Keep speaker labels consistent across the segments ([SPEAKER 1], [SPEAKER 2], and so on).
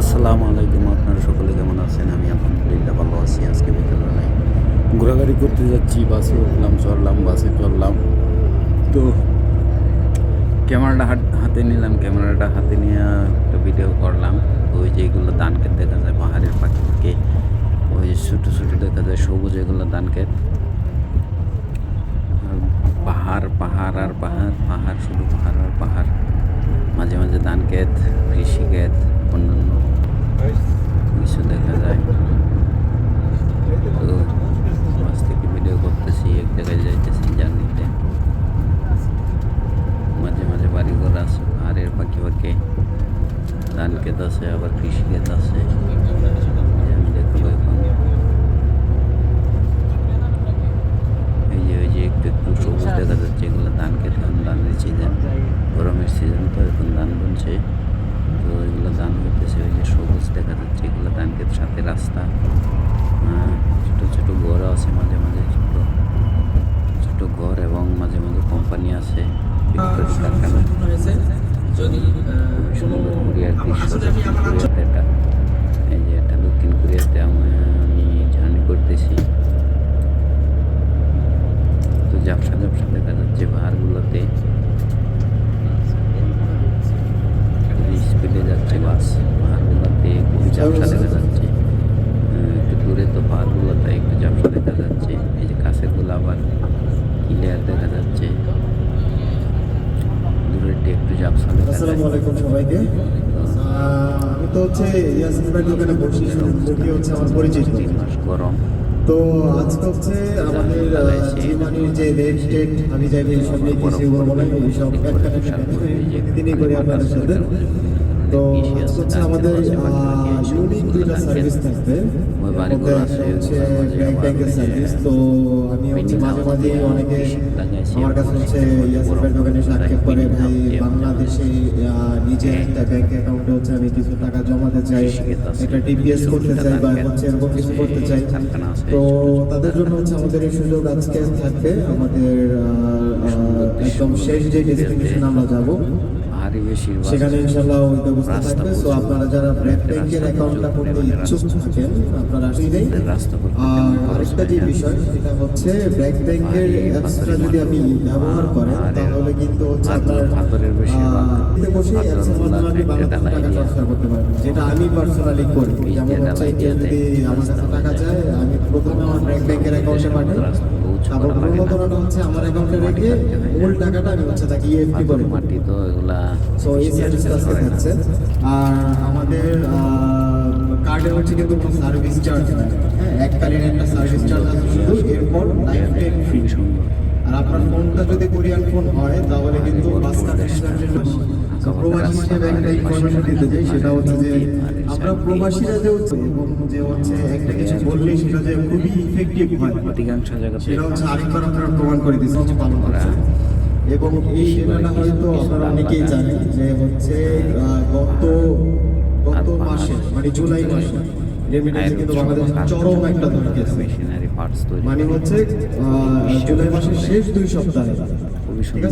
[SPEAKER 1] আসসালামু আলাইকুম আপনারা সকলে কেমন আছেন? আমি আলহামদুলিল্লাহ ভালো আছি। আজকে বিকেলবেলায় ঘোরাঘুরি করতে যাচ্ছি, বাসে উঠলাম চললাম বাসে চললাম তো ক্যামেরাটা হাত- নিলাম, ক্যামেরাটা হাতে নিয়ে একটা ভিডিও করলাম। ওই যে এগুলো ধান ক্ষেত দেখা যায়, পাহাড়ের পাখি থেকে ওই যে ছোটো ছোটো দেখা যায়, সবুজ এগুলো ক্ষেত পাহাড় পাহাড় আর পাহাড় পাহাড়, শুধু পাহাড় আর পাহাড়। মাঝে মাঝে ধান ক্ষেত কৃষি ক্ষেত பண்ணணும். রাস্তা। আহ, ছোট ছোট ঘর আছে মাঝে মাঝে ছোট ছোট ঘর এবং মাঝে মাঝে কোম্পানি আছে ফ্যাক্টরি কারখানা খুবই সুন্দর কোরিয়ার দৃশ্য দক্ষিণ কোরিয়াতে এটা এই যে এটা দক্ষিণ কোরিয়াতে আমি আমি জার্নি করতেছি তো ঝাপসা ঝাপসা দেখা যাচ্ছে পাহাড়গুলোতে খুবই স্পিডে যাচ্ছে বাস পাহাড়গুলোতে খুবই ঝাপসা দেখা যাচ্ছে আহ, একটু দূরে তো পাহাড়গুলোতে একটু ঝাপসা দেখা যাচ্ছে এই যে কাছেরগুলো আবার ক্লিয়ার দেখা যাচ্ছে দূরেরটি একটু ঝাপসা দেখা
[SPEAKER 2] আসসালামু আলাইকুম সবাইকে। আমি তো হচ্ছে ইয়াসিন ভাই দোকানে বসি যেটি হচ্ছে আমার পরিচিত।
[SPEAKER 1] তিন গরম।
[SPEAKER 2] তো আজকে হচ্ছে আমাদের জীবনের যে রেড স্টেট আমি যাই সব নিয়ে কিছু বলব না এইসব প্রতিদিনই করি আপনাদের সাথে। তো হচ্ছে আমাদের ইউনিক দুইটা সার্ভিস থাকবে। হচ্ছে ব্যাংক ব্যাংকের সার্ভিস তো আমি হচ্ছে মাঝে মাঝে অনেকে আমার কাছে হচ্ছে ইয়াসিন ভাই দোকানে নিজের একটা ব্যাংক অ্যাকাউন্টে হচ্ছে আমি কিছু টাকা জমাতে চাই, একটা টিপিএস করতে চাই বা হচ্ছে এরকম কিছু করতে চাই। তো তাদের জন্য হচ্ছে আমাদের এই সুযোগ আজকে থাকবে। আমাদের একদম শেষ যে ডেস্টিনেশন আমরা যাব
[SPEAKER 1] পাহাড়ি বেশিরভাগ
[SPEAKER 2] সেখানে ইনশাল্লাহ ওই ব্যবস্থা থাকবে। তো আপনারা যারা ব্র্যাক ব্যাংকের অ্যাকাউন্টটা করতে ইচ্ছুক থাকেন আপনারা আসলেই আর আরেকটা যে বিষয় সেটা হচ্ছে ব্র্যাক ব্যাংকের অ্যাপসটা যদি আপনি ব্যবহার করেন তাহলে কিন্তু হচ্ছে আপনার
[SPEAKER 1] বেশিরভাগ
[SPEAKER 2] বসে অ্যাপসের মাধ্যমে আপনি বাংলাদেশে টাকা ট্রান্সফার করতে পারবেন যেটা আমি পার্সোনালি করি যেমন হচ্ছে যদি আমার টাকা চায় আমি প্রথমে আমার ব্র্যাক ব্যাংকের অ্যাকাউন্টে পাঠাই। তারপর প্রণোদনাটা হচ্ছে আমার অ্যাকাউন্টে রেখে মূল টাকাটা আমি হচ্ছে তাকে ইএফটি করে
[SPEAKER 1] মাটি তো এগুলা
[SPEAKER 2] সো এই সার্ভিসটা আজকে আর আমাদের কার্ডে হচ্ছে কিন্তু কোনো সার্ভিস চার্জ নাই। হ্যাঁ এককালীন একটা সার্ভিস চার্জ আছে শুধু এরপর লাইফ টাইম ফ্রি আর আপনার ফোনটা যদি কোরিয়ান ফোন হয় তাহলে কিন্তু প্রবাসী হিসেবে একটা ইনফরমেশন দিতে চাই সেটা হচ্ছে যে আমরা প্রবাসীরা যে হচ্ছে এবং যে হচ্ছে একটা কিছু বললে সেটা যে খুবই ইফেক্টিভ হয়।
[SPEAKER 1] অধিকাংশ জায়গাতে।
[SPEAKER 2] সেটা হচ্ছে আরেকবার আপনারা প্রমাণ করে দিচ্ছেন পালন করছেন এবং এই সেবাটা হয়তো আপনারা অনেকেই জানেন যে হচ্ছে গত গত মাসে মানে জুলাই মাসে রেমিটেন্স কিন্তু বাংলাদেশ চরম একটা ধরে গেছে মানে হচ্ছে জুলাই মাসের শেষ দুই সপ্তাহে।
[SPEAKER 1] খুবই সুন্দর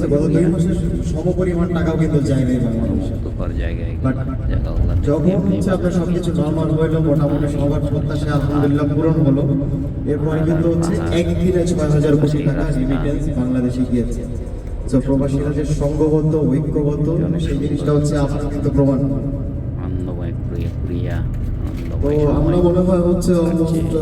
[SPEAKER 2] সমপরিমাণ টাকাও কিন্তু যায় বাংলাদেশে।
[SPEAKER 1] মুক্তকর জায়গায়
[SPEAKER 2] যখন হচ্ছে আপনার সবকিছু নর্মাল হইল মোটামুটি সবার প্রত্যাশা আলহামদুলিল্লাহ পূরণ হলো। এরপরে কিন্তু হচ্ছে একদিনে ছয় হাজার কোটি টাকা রেমিটেন্স বাংলাদেশে গিয়েছে। তো প্রবাসীরা যে সংঘবদ্ধ ঐক্যবদ্ধ সেই জিনিসটা হচ্ছে আপনার কিন্তু প্রমাণ।
[SPEAKER 1] আনন্দময় প্রিয়া
[SPEAKER 2] তো আমরা মনে হয় হচ্ছে অলমোস্ট।